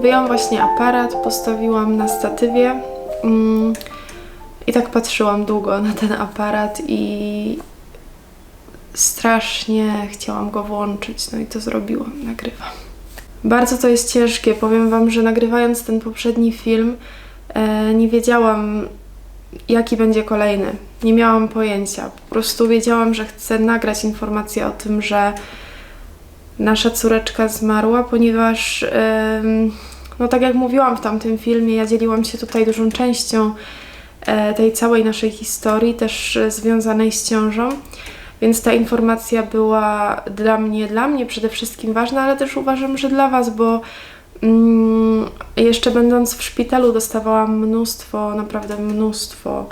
Wyjęłam właśnie aparat, postawiłam na statywie mm, i tak patrzyłam długo na ten aparat i strasznie chciałam go włączyć, no i to zrobiłam, nagrywam. Bardzo to jest ciężkie. Powiem Wam, że nagrywając ten poprzedni film, e, nie wiedziałam, jaki będzie kolejny. Nie miałam pojęcia. Po prostu wiedziałam, że chcę nagrać informację o tym, że nasza córeczka zmarła, ponieważ, no tak jak mówiłam w tamtym filmie, ja dzieliłam się tutaj dużą częścią e, tej całej naszej historii, też e, związanej z ciążą. Więc ta informacja była dla mnie, dla mnie przede wszystkim ważna, ale też uważam, że dla Was, bo mm, jeszcze będąc w szpitalu dostawałam mnóstwo, naprawdę mnóstwo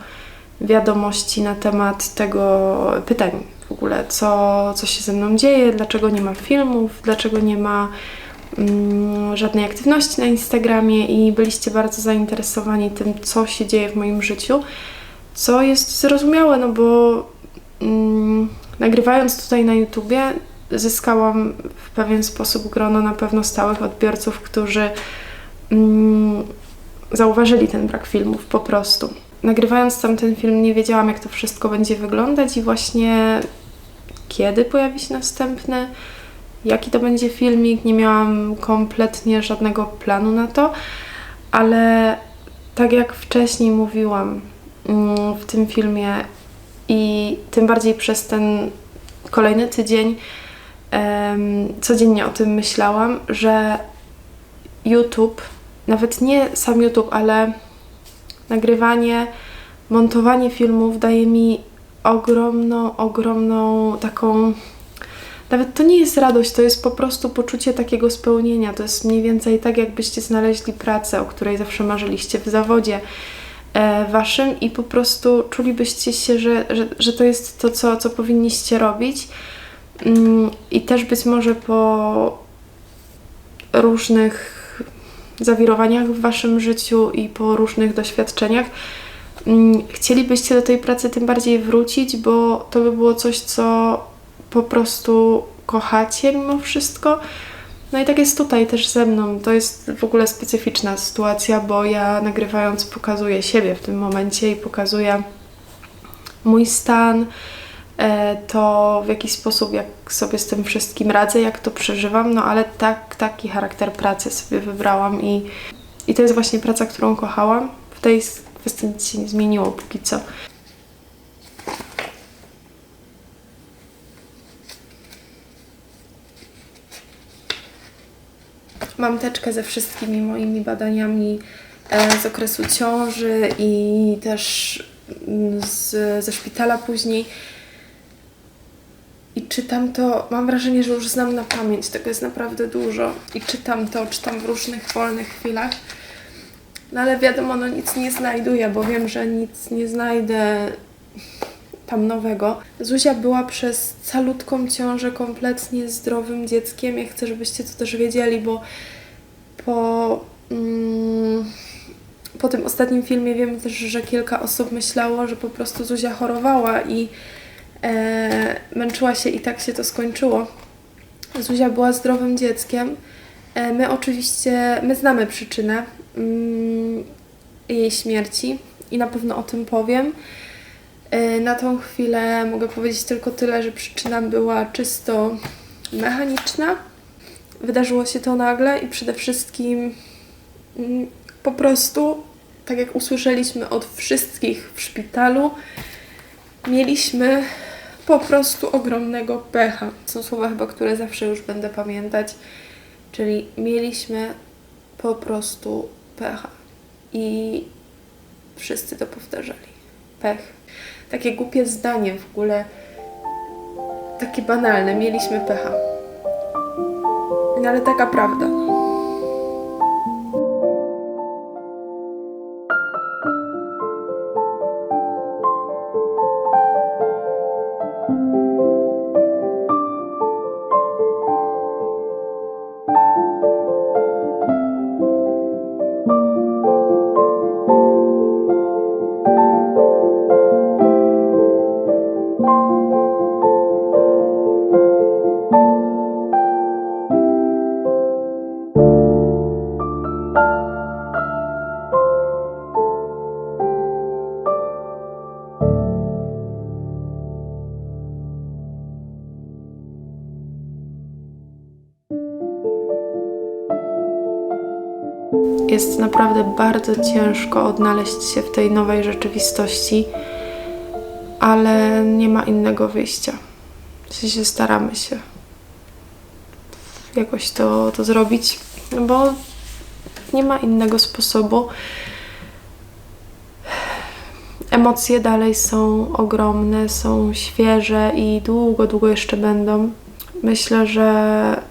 wiadomości na temat tego pytań w ogóle, co, co się ze mną dzieje, dlaczego nie ma filmów, dlaczego nie ma żadnej aktywności na Instagramie i byliście bardzo zainteresowani tym, co się dzieje w moim życiu, co jest zrozumiałe, no bo mm, nagrywając tutaj na YouTubie, zyskałam w pewien sposób grono na pewno stałych odbiorców, którzy mm, zauważyli ten brak filmów po prostu. Nagrywając tam ten film, nie wiedziałam, jak to wszystko będzie wyglądać, i właśnie kiedy pojawi się następny, jaki to będzie filmik, nie miałam kompletnie żadnego planu na to, ale tak jak wcześniej mówiłam mm, w tym filmie, i tym bardziej przez ten kolejny tydzień codziennie o tym myślałam, że YouTube, nawet nie sam YouTube, ale nagrywanie, montowanie filmów daje mi ogromną, ogromną taką. Nawet to nie jest radość, to jest po prostu poczucie takiego spełnienia. To jest mniej więcej tak, jakbyście znaleźli pracę, o której zawsze marzyliście w zawodzie e, waszym i po prostu czulibyście się, że, że, że to jest to, co, co powinniście robić. Mm, I też być może po różnych zawirowaniach w waszym życiu i po różnych doświadczeniach mm, chcielibyście do tej pracy tym bardziej wrócić, bo to by było coś, co po prostu kochacie mimo wszystko. No i tak jest tutaj też ze mną. To jest w ogóle specyficzna sytuacja, bo ja nagrywając pokazuję siebie w tym momencie i pokazuję mój stan, e, to w jaki sposób, jak sobie z tym wszystkim radzę, jak to przeżywam, no ale tak, taki charakter pracy sobie wybrałam i, i to jest właśnie praca, którą kochałam. W tej kwestii nic się nie zmieniło póki co. Mam teczkę ze wszystkimi moimi badaniami e, z okresu ciąży i też mm, z, ze szpitala później. I czytam to, mam wrażenie, że już znam na pamięć, tego jest naprawdę dużo. I czytam to, czytam w różnych wolnych chwilach. No ale wiadomo, no nic nie znajduję, bo wiem, że nic nie znajdę tam nowego. Zuzia była przez calutką ciążę kompletnie zdrowym dzieckiem. Ja chcę, żebyście to też wiedzieli, bo po, mm, po tym ostatnim filmie wiem też, że kilka osób myślało, że po prostu Zuzia chorowała i e, męczyła się i tak się to skończyło. Zuzia była zdrowym dzieckiem. E, my oczywiście, my znamy przyczynę mm, jej śmierci i na pewno o tym powiem. E, Na tą chwilę mogę powiedzieć tylko tyle, że przyczyna była czysto mechaniczna. Wydarzyło się to nagle i przede wszystkim mm, po prostu, tak jak usłyszeliśmy od wszystkich w szpitalu, mieliśmy po prostu ogromnego pecha. Są słowa chyba, które zawsze już będę pamiętać. Czyli mieliśmy po prostu pecha. I wszyscy to powtarzali. Pech. Takie głupie zdanie w ogóle. Takie banalne. Mieliśmy pecha. No ale taka prawda. Jest naprawdę bardzo ciężko odnaleźć się w tej nowej rzeczywistości, ale nie ma innego wyjścia. W sensie staramy się jakoś to, to zrobić, bo nie ma innego sposobu. Emocje dalej są ogromne, są świeże i długo, długo jeszcze będą. Myślę, że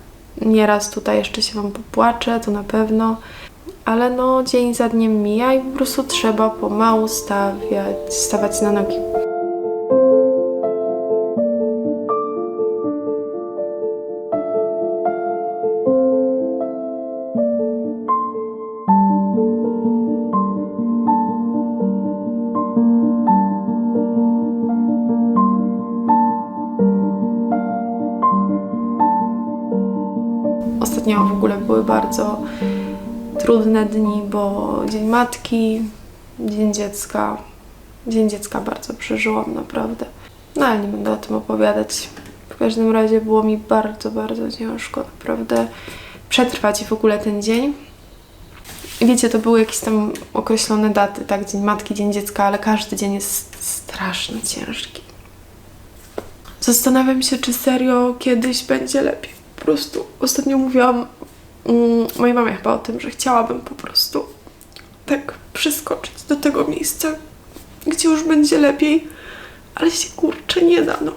nieraz tutaj jeszcze się Wam popłaczę, to na pewno, ale no dzień za dniem mija i po prostu trzeba pomału stawiać, stawać na nogi. Ostatnio w ogóle były bardzo trudne dni, bo Dzień Matki, Dzień Dziecka. Dzień Dziecka bardzo przeżyłam, naprawdę. No ale nie będę o tym opowiadać. W każdym razie było mi bardzo, bardzo ciężko, naprawdę przetrwać w ogóle ten dzień. I wiecie, to były jakieś tam określone daty, tak? Dzień Matki, Dzień Dziecka, ale każdy dzień jest strasznie ciężki. Zastanawiam się, czy serio kiedyś będzie lepiej. Po prostu ostatnio mówiłam mojej mamie chyba o tym, że chciałabym po prostu tak przeskoczyć do tego miejsca, gdzie już będzie lepiej, ale się kurczę nie da, no.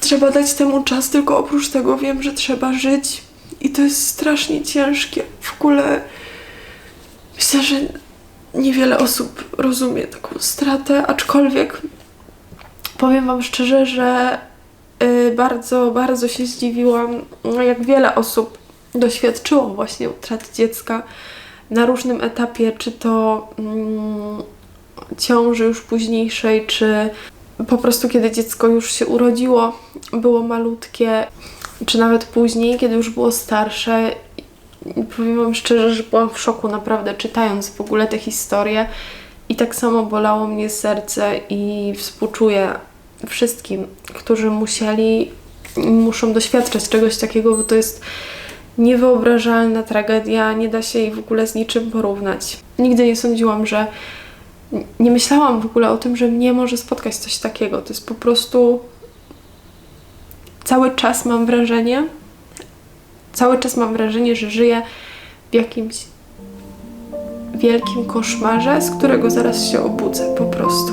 Trzeba dać temu czas, tylko oprócz tego wiem, że trzeba żyć i to jest strasznie ciężkie. W ogóle myślę, że niewiele osób rozumie taką stratę, aczkolwiek powiem Wam szczerze, że bardzo, bardzo się zdziwiłam, jak wiele osób doświadczyło właśnie utraty dziecka na różnym etapie, czy to mm, ciąży już późniejszej, czy po prostu kiedy dziecko już się urodziło, było malutkie, czy nawet później, kiedy już było starsze. Powiem Wam szczerze, że byłam w szoku naprawdę czytając w ogóle te historie i tak samo bolało mnie serce i współczuję wszystkim, którzy musieli, muszą doświadczać czegoś takiego, bo to jest niewyobrażalna tragedia, nie da się jej w ogóle z niczym porównać. Nigdy nie sądziłam, że nie myślałam w ogóle o tym, że mnie może spotkać coś takiego. To jest po prostu cały czas mam wrażenie, cały czas mam wrażenie, że żyję w jakimś wielkim koszmarze, z którego zaraz się obudzę po prostu.